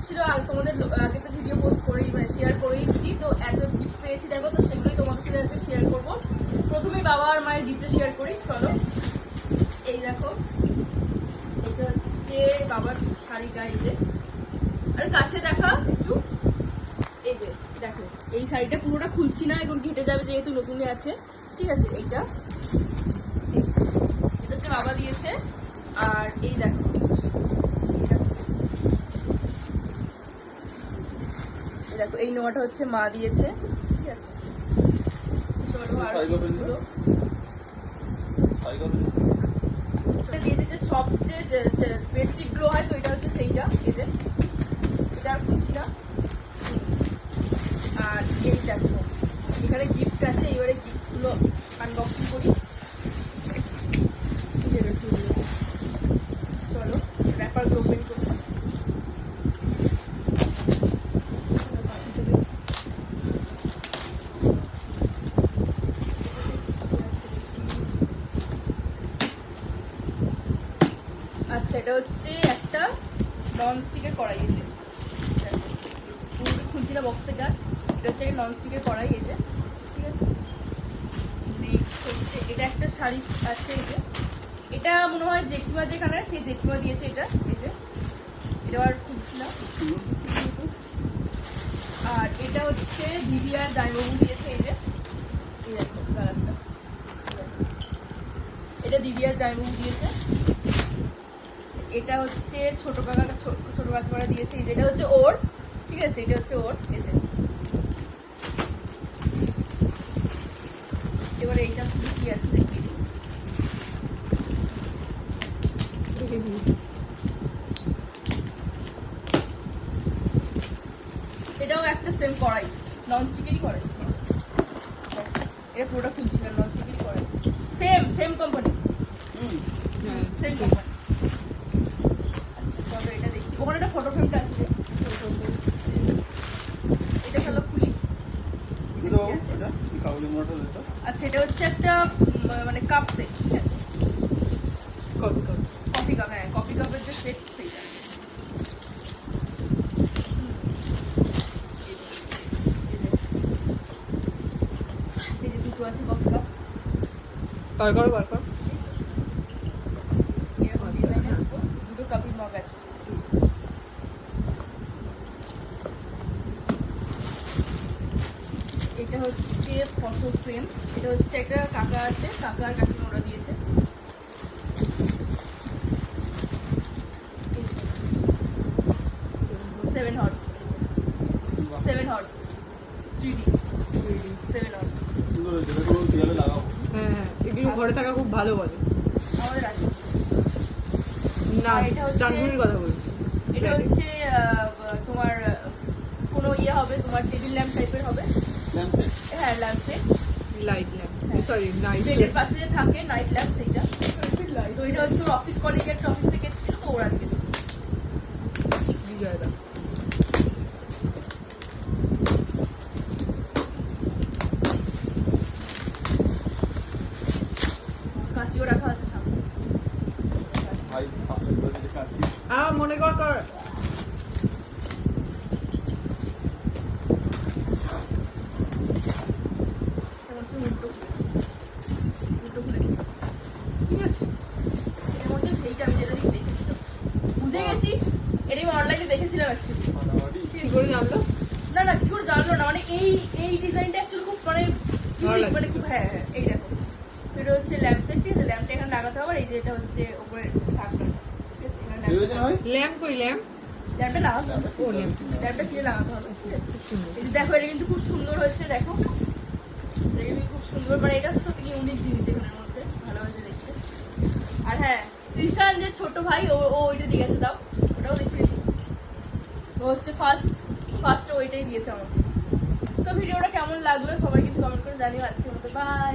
এসেছিল আর তোমাদের আগে তো ভিডিও পোস্ট করেই মানে শেয়ার করেইছি, তো এত গিফট পেয়েছি, দেখো, তো সেগুলোই তোমাদের সাথে আজকে শেয়ার করব। প্রথমে বাবা আর মায়ের গিফটটা শেয়ার করি, চলো। এই দেখো, এটা হচ্ছে বাবার শাড়িটা, এই যে। আর কাছে দেখা একটু, এই যে, দেখো, এই শাড়িটা পুরোটা খুলছি না, এখন ঘেটে যাবে যেহেতু নতুনই আছে। ঠিক আছে, এইটা। এটা হচ্ছে বাবা দিয়েছে, আর এই দেখো এই দেখো এই নোয়াটা হচ্ছে মা দিয়েছে। ঠিক আছে। দিয়েছে যে সবচেয়ে যে হয় তো এটা হচ্ছে সেইটা এই যে এটা আর খুলছি না। আর এই দেখো এখানে গিফট আছে এবারে গিফটগুলো আনবক্সিং করি এই যে দেখো এগুলো। চলো র্যাপারগুলো ওপেন করব আচ্ছা এটা হচ্ছে একটা নন স্টিকের কড়াই এসে খুলছি না বক্স থেকে। এটা হচ্ছে নন স্টিকের কড়াই এসে ঠিক আছে? নেক্সট হচ্ছে, এটা একটা শাড়ি আছে এই যে। এটা মনে হয় জেঠিমা যেখানে সেই জেঠিমা দিয়েছে এটা, এই যে। এটা আর না। আর এটা হচ্ছে দিদি আর দাইবাবু দিয়েছে এই যে। এই কালারটা। এটা দিদি আর জামাইবাবু দিয়েছে। এটা হচ্ছে ছোট কাকা ছোট কাকিমারা দিয়েছে এই যে এটা হচ্ছে ওর ঠিক আছে? এটা হচ্ছে ওর এই যে। এবারে এইটা কি আছে দেখি। এটাও একটা সেম কড়াই নন স্টিকেরই কড়াই। এটা পুরোটা খুলছি না নন স্টিকেরই কড়াই। সেম সেম কোম্পানি হুম সেম কোম্পানি আচ্ছা চলো এটা দেখি ওখানে ফ্রেমটা আছে। এটা চলো খুলি। আচ্ছা এটা হচ্ছে একটা মানে কাপ সেট ঠিক আছে? কফি কাপ হ্যাঁ কফি কাপের যে সেট। সেইটা আছে কফি কাপ বার করো বার করো। দুটো কাপি মগ আছে এটা হচ্ছে ফটো ফ্রেম এটা হচ্ছে একটা কাকা আছে কাকা আর কাকিমা ওরা দিয়েছে। Seven horse seven horse three D seven horse হ্যাঁ হ্যাঁ এগুলো ঘরে থাকা খুব ভালো বলে। আমাদের আছে। না এটা হচ্ছে- কথা বলছি। এটা হচ্ছে তোমার কোনো ইয়ে হবে তোমার টেবিল ল্যাম্প টাইপের হবে। ল্যাম্প লাইট ল্যাম্প হ্যাঁ। সরি নাইট বেডের পাশে যে থাকে নাইট ল্যাম্প সেইটা তো এটা হচ্ছে অফিস কলিগের অফিস থেকে এসেছিল তো ওরা দিয়েছে বিজয় দা কাঁচিও রাখা আছে সামনে আ মনে কর কর এটা হচ্ছে উল্টো খুলেছে উল্টো খুলেছে ঠিক আছে? এর মধ্যে সেইটা আমি যেটা বুঝে গেছি? এটা আমি অনলাইনে দেখেছিলাম অ্যাকচুয়ালি কি করে জানলো? না না কি করে জানলো না? মানে এই এই ডিজাইনটা অ্যাকচুয়ালি খুব মানে মানে খুব হ্যাঁ হ্যাঁ এই দেখো। এটা হচ্ছে ল্যাম্প সেট ঠিক আছে? ল্যাম্পটা এখানে লাগাতে হবে এই যে এটা হচ্ছে উপরে ঢাকনা ঠিক আছে এখানে ল্যাম্প কই ল্যাম্প ল্যাম্পটা লাগাতে হবে। ও ল্যাম্প ল্যাম্পটা কিনে লাগাতে হবে ঠিক আছে? দেখো এটা কিন্তু খুব সুন্দর হয়েছে দেখো। এটা কিন্তু খুব সুন্দর মানে এটা হচ্ছে সত্যি ইউনিক জিনিস এখানের মধ্যে ভালো হয়েছে দেখতে আর হ্যাঁ ত্রিশান যে ছোট ভাই, ও ও ওইটা দিয়ে গেছে, দাও। ওটাও দেখে ও হচ্ছে ফার্স্ট ফার্স্ট ওইটাই দিয়েছে আমাকে। তো ভিডিওটা কেমন লাগল সবাই কিন্তু কমেন্ট করে জানিও। আজকে মতো বাই